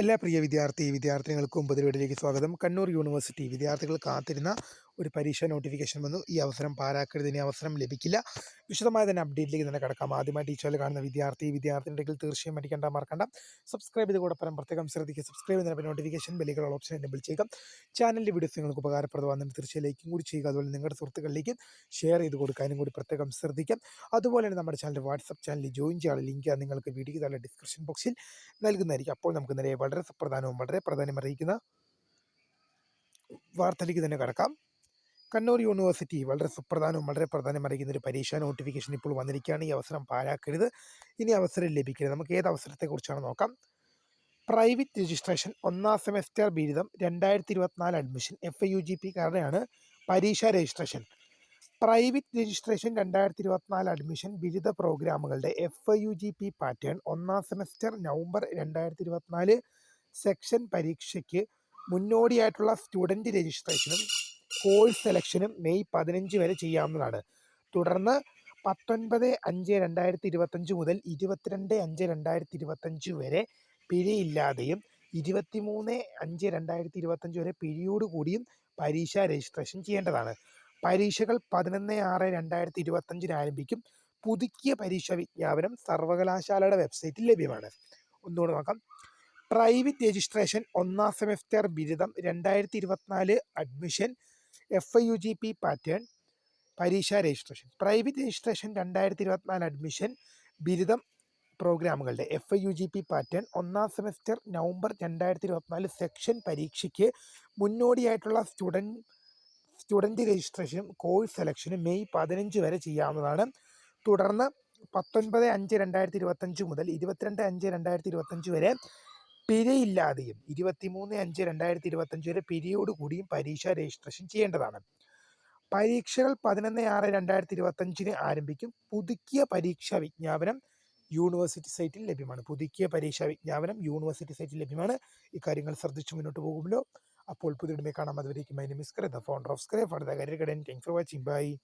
എല്ലാ പ്രിയ വിദ്യാർത്ഥി വിദ്യാർത്ഥിനികൾക്കും പൊതുവേടിലേക്ക് സ്വാഗതം. കണ്ണൂർ യൂണിവേഴ്സിറ്റി വിദ്യാർത്ഥികൾ കാത്തിരുന്ന ഒരു പരീക്ഷ നോട്ടിഫിക്കേഷൻ വന്നു. ഈ അവസരം പാരാക്കരുതിന് അവസരം ലഭിക്കില്ല. വിശദമായ തന്നെ അപ്ഡേറ്റിലേക്ക് തന്നെ കിടക്കാം. ആദ്യമായി ചാനൽ കാണുന്ന വിദ്യാർത്ഥി വിദ്യാർത്ഥിനികൾ തീർച്ചയായും മടിക്കേണ്ട മറക്കണ്ട സബ്സ്ക്രൈബ് ചെയ്ത് കൂടെ പരം പ്രത്യേകം ശ്രദ്ധിക്കുക. സബ്സ്ക്രൈബ് ചെയ്യുന്ന നോട്ടിഫിക്കേഷൻ ബെല്ലുകൾ ഓപ്ഷൻ എനേബിൾ ചെയ്യുക. ചാനലിന്റെ വീഡിയോസ് നിങ്ങൾക്ക് ഉപകാരപ്രദമാകുന്നതിന് തീർച്ചയായും ലൈക്കും കൂടി ചെയ്യുക. അതുപോലെ നിങ്ങളുടെ സുഹൃത്തുക്കളിലേക്ക് ഷെയർ ചെയ്ത് കൊടുക്കാനും കൂടി പ്രത്യേകം ശ്രദ്ധിക്കാം. അതുപോലെ തന്നെ നമ്മുടെ ചാനൽ വാട്സപ്പ് ചാനലിൽ ജോയിൻ ചെയ്യാനുള്ള ലിങ്ക് നിങ്ങൾക്ക് വീഡിയോയ്ക്ക് താഴെ ഡിസ്ക്രിപ്ഷൻ ബോക്സിൽ നൽകുന്നതായിരിക്കും. അപ്പോൾ നമുക്ക് നിലയെ വളരെ സുപ്രധാനവും വളരെ പ്രധാനം അറിയിക്കുന്ന വാർത്തയിലേക്ക് തന്നെ കടക്കാം. കണ്ണൂർ യൂണിവേഴ്സിറ്റി വളരെ സുപ്രധാനവും വളരെ പ്രധാനമായിരിക്കുന്ന ഒരു പരീക്ഷാ നോട്ടിഫിക്കേഷൻ ഇപ്പോൾ വന്നിരിക്കുകയാണ്. ഈ അവസരം പാഴാക്കരുത്. ഇനി അവസരം ലഭിക്കരുത്. നമുക്ക് ഏത് അവസരത്തെക്കുറിച്ചാണ് നോക്കാം. പ്രൈവറ്റ് രജിസ്ട്രേഷൻ ഒന്നാം സെമസ്റ്റർ ബിരുദം രണ്ടായിരത്തി ഇരുപത്തിനാല് admission F I U G P കാരുടെയാണ് പരീക്ഷാ രജിസ്ട്രേഷൻ പ്രൈവറ്റ് രജിസ്ട്രേഷൻ രണ്ടായിരത്തി ഇരുപത്തിനാല് അഡ്മിഷൻ ബിരുദ പ്രോഗ്രാമുകളുടെ F I U G P pattern ഒന്നാം സെമസ്റ്റർ നവംബർ രണ്ടായിരത്തി ഇരുപത്തിനാല് സെക്ഷൻ പരീക്ഷയ്ക്ക് മുന്നോടിയായിട്ടുള്ള സ്റ്റുഡന്റ് രജിസ്ട്രേഷനും കോഴ്സ് സെലക്ഷനും മെയ് പതിനഞ്ച് വരെ ചെയ്യാവുന്നതാണ്. തുടർന്ന് പത്തൊൻപത് അഞ്ച് രണ്ടായിരത്തി ഇരുപത്തഞ്ച് മുതൽ ഇരുപത്തിരണ്ട് അഞ്ച് രണ്ടായിരത്തി ഇരുപത്തഞ്ച് വരെ പിഴയില്ലാതെയും ഇരുപത്തിമൂന്ന് അഞ്ച് രണ്ടായിരത്തി ഇരുപത്തഞ്ച് വരെ പിഴയോട് കൂടിയും പരീക്ഷ രജിസ്ട്രേഷൻ ചെയ്യേണ്ടതാണ്. പരീക്ഷകൾ പതിനൊന്ന് ആറ് രണ്ടായിരത്തി ഇരുപത്തഞ്ചിന് ആരംഭിക്കും. പുതുക്കിയ പരീക്ഷാ വിജ്ഞാപനം സർവകലാശാലയുടെ വെബ്സൈറ്റിൽ ലഭ്യമാണ്. ഒന്നുകൂടെ നോക്കാം. പ്രൈവറ്റ് രജിസ്ട്രേഷൻ ഒന്നാം സെമസ്റ്റർ ബിരുദം രണ്ടായിരത്തി ഇരുപത്തിനാല് admission F I U G P pattern പരീക്ഷാ രജിസ്ട്രേഷൻ. പ്രൈവറ്റ് രജിസ്ട്രേഷൻ രണ്ടായിരത്തി ഇരുപത്തിനാല് അഡ്മിഷൻ ബിരുദം പ്രോഗ്രാമുകളുടെ F I U G P pattern ഒന്നാം സെമസ്റ്റർ നവംബർ രണ്ടായിരത്തി ഇരുപത്തിനാല് സെക്ഷൻ പരീക്ഷയ്ക്ക് മുന്നോടിയായിട്ടുള്ള സ്റ്റുഡന്റ് സ്റ്റുഡന്റ് രജിസ്ട്രേഷനും കോഴ്സ് സെലക്ഷനും മെയ് പതിനഞ്ച് വരെ ചെയ്യാവുന്നതാണ്. തുടർന്ന് പത്തൊൻപത് അഞ്ച് രണ്ടായിരത്തി ഇരുപത്തഞ്ച് മുതൽ ഇരുപത്തിരണ്ട് അഞ്ച് രണ്ടായിരത്തി ഇരുപത്തഞ്ച് വരെ പിഴയില്ലാതെയും ഇരുപത്തിമൂന്ന് അഞ്ച് രണ്ടായിരത്തി ഇരുപത്തഞ്ച് വരെ പിരിയോട് കൂടിയും പരീക്ഷ രജിസ്ട്രേഷൻ ചെയ്യേണ്ടതാണ്. പരീക്ഷകൾ പതിനൊന്ന് ആറ് രണ്ടായിരത്തി ഇരുപത്തഞ്ചിന് ആരംഭിക്കും. പുതുക്കിയ പരീക്ഷാ വിജ്ഞാപനം യൂണിവേഴ്സിറ്റി സൈറ്റിൽ ലഭ്യമാണ്. പുതുക്കിയ പരീക്ഷാ വിജ്ഞാപനം യൂണിവേഴ്സിറ്റി സൈറ്റിൽ ലഭ്യമാണ്. ഇക്കാര്യങ്ങൾ ശ്രദ്ധിച്ചു മുന്നോട്ട് പോകുമല്ലോ. അപ്പോൾ പുതിയ കാണാം. അതുവരേക്കും. My name founder of സ്ക്രേ for the career guidance for watching bye